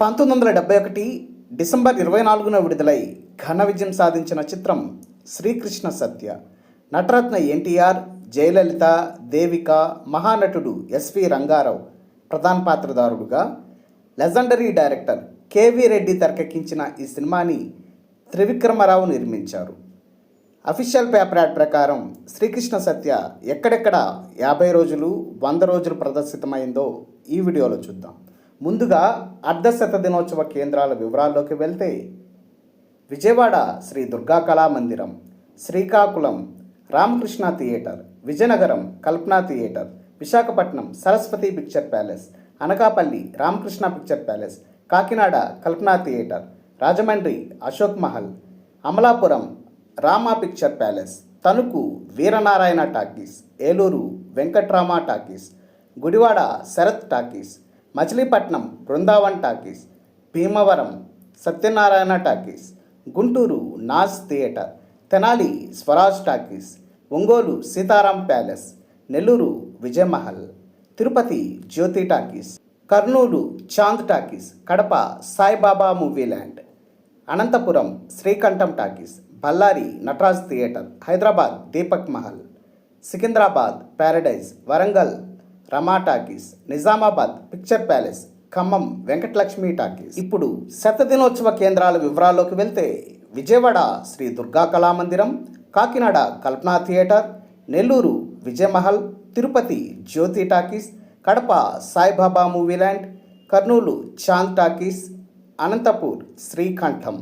పంతొమ్మిది వందల డెబ్బై ఒకటి డిసెంబర్ ఇరవై నాలుగున విడుదలై ఘన విజయం సాధించిన చిత్రం శ్రీకృష్ణ సత్య. నటరత్న ఎన్టీఆర్ జయలలిత దేవిక మహానటుడు ఎస్వి రంగారావు ప్రధాన పాత్రధారుడుగా లెజెండరీ డైరెక్టర్ కేవీ రెడ్డి తెరకెక్కించిన ఈ సినిమాని త్రివిక్రమరావు నిర్మించారు. అఫీషియల్ పేపర్ యాడ్ ప్రకారం శ్రీకృష్ణ సత్య ఎక్కడెక్కడ యాభై రోజులు వంద రోజులు ప్రదర్శితమైందో ఈ వీడియోలో చూద్దాం. ముందుగా అర్ధశత దినోత్సవ కేంద్రాల వివరాల్లోకి వెళ్తే Vijayawada Shri Durga Kala Mandiram Srikakulam Ramakrishna theatre Vizianagaram Kalpana theatre Visakhapatnam Saraswati picture palace Anakapalli Ramakrishna picture palace Kakinada Kalpana theatre Rajahmundry Ashok Mahal Amalapuram Rama picture palace Tanuku Veeranarayana talkies Eluru Venkatrama talkies Gudivada Sarath talkies Machilipatnam Brindavan talkies Bhimavaram Satyanarayana talkies Guntur Naz theatre Tenali Swaraj talkies Ongole Sitaram palace Nellore Vijayamahal Tirupati Jyothi talkies Kurnool Chand talkies Kadapa Saibaba movie land Anantapuram Srikantham talkies Bellary Nataraj theatre Hyderabad Deepak Mahal Secunderabad Paradise Warangal Rama talkies Nizamabad picture palace Khammam Venkatalakshmi talkies. ఇప్పుడు శతదినోత్సవ కేంద్రాల వివరాల్లోకి వెళ్తే Vijayawada Shri Durga Kalamandiram Kakinada Kalpana theatre Nellore Vijayamahal Tirupati Jyothi talkies Kadapa Saibaba movie land Kurnool Chand talkies Anantapur Srikantham.